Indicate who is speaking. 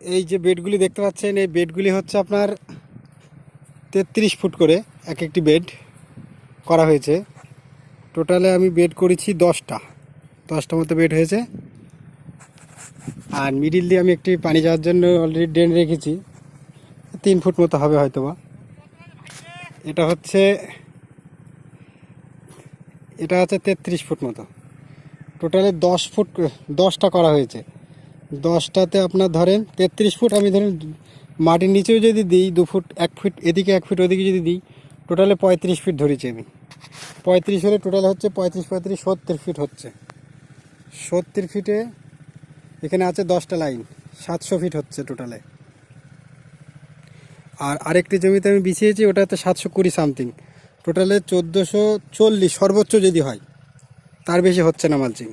Speaker 1: এই যে বেডগুলি দেখতে পাচ্ছেন, এই বেডগুলি হচ্ছে আপনার তেত্রিশ ফুট করে এক একটি বেড করা হয়েছে। টোটালে আমি বেড করেছি দশটা দশটা মতো বেড হয়েছে। আর মিডিল দিয়ে আমি একটি পানি যাওয়ার জন্য অলরেডি ড্রেন রেখেছি, তিন ফুট মতো হবে হয়তো বা এটা হচ্ছে এটা হচ্ছে তেত্রিশ ফুট মতো। টোটালে দশ ফুট, দশটা করা হয়েছে। দশটাতে আপনার ধরেন তেত্রিশ ফুট, আমি ধরেন মাটির নিচেও যদি দিই দু ফুট, এক ফুট, এদিকে এক ফুট, ওদিকে যদি দিই, টোটালে পঁয়ত্রিশ ফিট ধরেছি আমি। পঁয়ত্রিশ হলে টোটাল হচ্ছে পঁয়ত্রিশ পঁয়ত্রিশ, সত্তর ফিট হচ্ছে। সত্তর ফিটে এখানে আছে দশটা লাইন, সাতশো ফিট হচ্ছে টোটালে। আর আরেকটি জমিতে আমি বিছিয়েছি, ওটাতে সাতশো কুড়ি সামথিং। টোটালে চোদ্দোশো চল্লিশ সর্বোচ্চ যদি হয়, তার বেশি হচ্ছে না মালচিং।